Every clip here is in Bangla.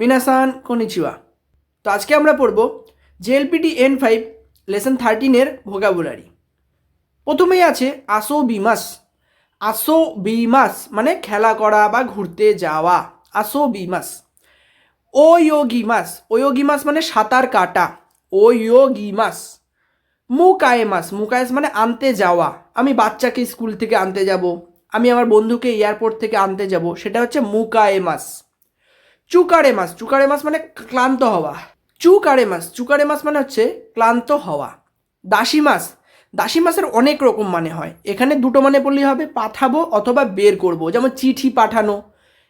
মিনাসান কনিচিওয়া। তো আজকে আমরা পড়ব জেএলপিটি এন ফাইভ লেসন থার্টিনের ভোকাবুলারি। প্রথমেই আছে আসো বিমাস আসো বিমাস মানে খেলা করা বা ঘুরতে যাওয়া। আসো বিমাস ওয়োগিমাস। ওয়োগিমাস মানে সাঁতার কাটা। ওয়োগিমাস। মুকায়েমাস। মুকায়েস মানে আনতে যাওয়া। আমি বাচ্চাকে স্কুল থেকে আনতে যাব। আমি আমার বন্ধুকে এয়ারপোর্ট থেকে আনতে যাব। সেটা হচ্ছে মুকায়েমাস। চুকারে মাস চুকারে মাস মানে ক্লান্ত হওয়া। চুকারে মাস চুকারে মাস মানে হচ্ছে ক্লান্ত হওয়া। দাসী মাস দাসী মাসের অনেক রকম মানে হয়। এখানে দুটো মানে বললেই হবে, পাঠাবো অথবা বের করব। যেমন চিঠি পাঠানো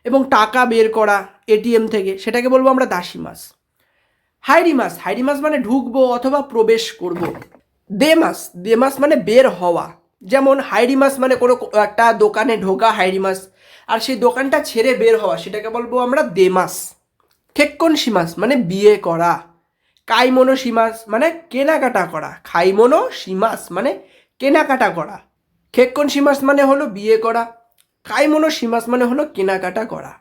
এবং টাকা বের করা, এটিএম থেকে, সেটাকে বলব আমরা দাসী মাস হাইরি মাস হাইরি মাস মানে ঢুকবো অথবা প্রবেশ করব। দে মাস দে মাস মানে বের হওয়া। যেমন হাইরি মাস মানে কোনো একটা দোকানে ঢোকা হাইরি মাস আর সেই দোকানটা ছেড়ে বের হওয়া, সেটাকে বলব আমরা দে মাস খেক্কন সীমাস মানে বিয়ে করা। কাইমনো সীমাস মানে কেনাকাটা করা। খাইমনো সীমাস মানে কেনাকাটা করা। খেক্কন সীমাস মানে হলো বিয়ে করা। কাইমনো সীমাস মানে হলো কেনাকাটা করা।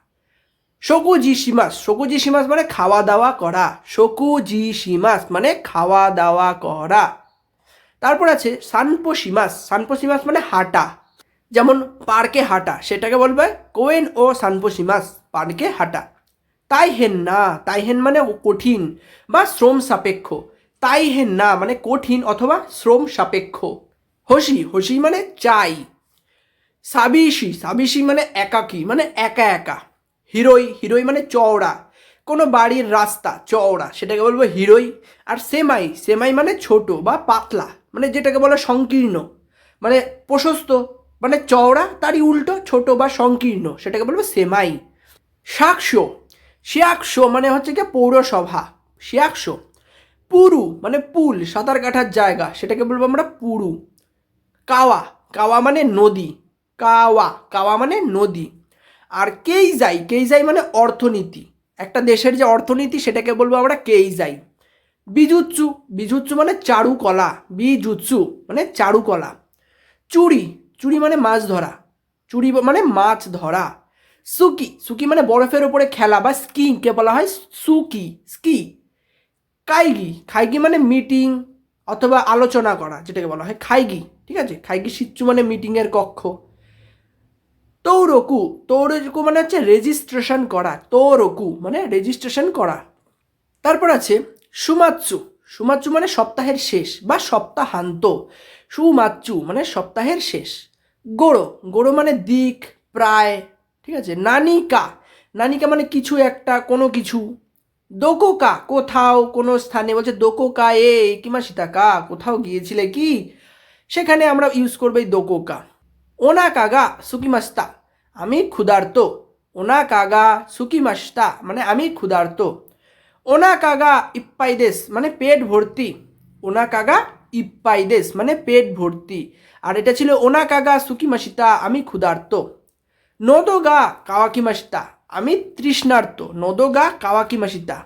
শকুজি সীমাস শকুজি সীমাস মানে খাওয়া দাওয়া করা। শকুজি সীমাস মানে খাওয়া দাওয়া করা। তারপর আছে সানপো সীমাস। সানপো সীমাস মানে হাঁটা। যেমন পার্কে হাঁটা, সেটাকে বলবে কোয়েন ও সানপো সীমাস পার্কে হাঁটা। তাই হেন না তাই হেন মানে কঠিন বা শ্রম সাপেক্ষ। তাই হেন না মানে কঠিন অথবা শ্রম সাপেক্ষ। হসি হসি মানে চাই। সাবিসি সাবিসি মানে একাকী মানে একা একা। হিরোই হিরোই মানে চওড়া। কোনো বাড়ির রাস্তা, চওড়া, সেটাকে বলব হিরোই। আর সেমাই সেমাই মানে ছোট বা পাতলা মানে যেটাকে বলে সংকীর্ণ মানে প্রশস্ত। মানে চওড়া তারই উল্টো, ছোট বা সংকীর্ণ, সেটাকে বলব সেমাই। শাকশো শিয়াকশো মানে হচ্ছে কি পৌরসভা শিয়াকশো পুরু মানে পুল, সাঁতার কাটার জায়গা, সেটাকে বলব আমরা পুরু। কাওয়া কাওয়া মানে নদী, কাওয়া কাওয়া মানে নদী। আর কেইজাই কেইজাই মানে অর্থনীতি, একটা দেশের যে অর্থনীতি, সেটাকে বলব আমরা কেইজাই। বিজুৎসু বিজুৎসু মানে চারুকলা, বিজুৎসু মানে চারুকলা। চুরি চুরি মানে মাছ ধরা। চুরি মানে মাছ ধরা। সুকি। সুকি মানে বরফের ওপরে খেলা বা স্কিংকে বলা হয় সুকি। স্কি। কাইগি খাইগি মানে মিটিং অথবা আলোচনা করা, যেটাকে বলা হয় খাইগি। ঠিক আছে? খাইগি সিচ্চু মানে মিটিংয়ের কক্ষ। তৌরকু। তৌরকু মানে হচ্ছে রেজিস্ট্রেশন করা। তৌরকু মানে রেজিস্ট্রেশন করা। তারপর আছে সুমাচ্চু সুমাচ্চু মানে সপ্তাহের শেষ বা সপ্তাহান্ত। সুমাচ্চু মানে সপ্তাহের শেষ। গোড়ো গোড়ো মানে দিক, প্রায়, ঠিক আছে? নানিকা। নানিকা মানে কিছু একটা, কোনো কিছু। দোকোকা, কোথাও, কোনো স্থানে। বলছে, দোকোকা এ কিমা সীতাকা? কোথাও গিয়েছিলে কি? সেখানে আমরা ইউজ করব এই দোকোকা। ওনা কাগা সুকিমাস্তা। আমি ক্ষুধার্ত। ওনা কাগা সুকিমাস্তা। মানে আমি ক্ষুধার্ত। ওনা কাগা ইপ্পাইদেশ মানে পেট ভর্তি। ওনা কাগা ইপ্পাইদেশ মানে পেট ভর্তি। আর এটা ছিল ওনা কাগা সুকিমাসিতা, আমি ক্ষুধার্ত। নোদোগা কাওয়াকিমাসিতা, আমি তৃষ্ণার্ত। নোদোগা কাওয়াকিমাসিতা।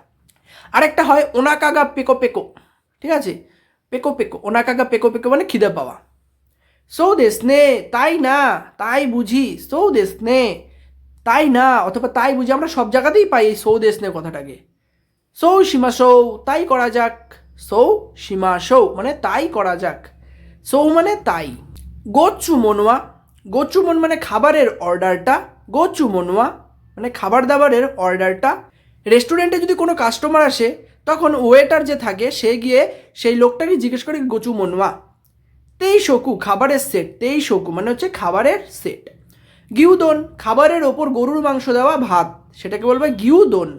আরেকটা হয় ওনাকাগা পেকো পেকো, ঠিক আছে? পেকো পেকো, ওনাকাগা পেকো পেকো মানে খিদে পাওয়া। সৌ দেশ নে তাই না, তাই বুঝি, সৌ দেশ নে তাই না, অথবা তাই বুঝি, আমরা সব জায়গাতেই পাই এই সৌ দেশ নে কথাটাকে। সৌ সীমা সৌ, তাই করা যাক। সৌ সীমা সৌ মানে তাই করা যাক। সৌ মানে তাই। গোচু মনোয়া গোচু মন মানে খাবারের অর্ডারটা। গোচু মনোয়া মানে খাবার দাবারের অর্ডারটা। রেস্টুরেন্টে যদি কোনো কাস্টমার আসে, তখন ওয়েটার যে থাকে, সে গিয়ে সেই লোকটাকে জিজ্ঞেস করে গোচু মনোয়া তেই শকু, খাবারের সেট তেই শকু মানে হচ্ছে খাবারের সেট গিউদন খাবারের ওপর গরুর মাংস দেওয়া ভাত, সেটাকে বলবে গিউদন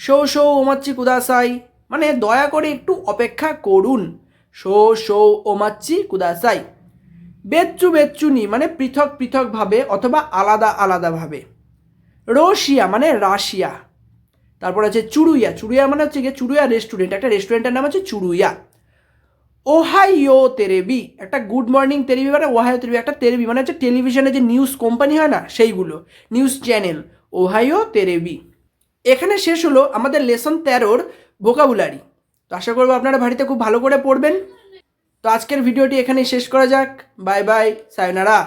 শো শো ওমাচ্ছি কুদাসাই মানে দয়া করে একটু অপেক্ষা করুন। Show show ওমাচ্ছি কুদাসাই। বেচ্চু বেচ্চুনি মানে পৃথক, পৃথকভাবে অথবা আলাদা, আলাদাভাবে। রশিয়া মানে রাশিয়া। তারপর আছে চুড়ুইয়া চুড়ুইয়া মানে হচ্ছে গিয়ে চুড়ুইয়া রেস্টুরেন্ট একটা রেস্টুরেন্টের নাম হচ্ছে চুড়ুইয়া ওহাইও তেরেবি। একটা গুড মর্নিং তেরেবি মানে ওহাইও তেরেবি। একটা তেরেবি মানে হচ্ছে টেলিভিশনে যে নিউজ কোম্পানি হয় না, সেইগুলো। নিউজ চ্যানেল ওহাইও তেরেবি। এখানে শেষ হলো আমাদের লেসন তেরোর ভোকাবুলারি তো আশা করব আপনারা বাড়িতে খুব ভালো করে পড়বেন। তো আজকের ভিডিওটি এখানেই শেষ করা যাক। Bye bye sayonara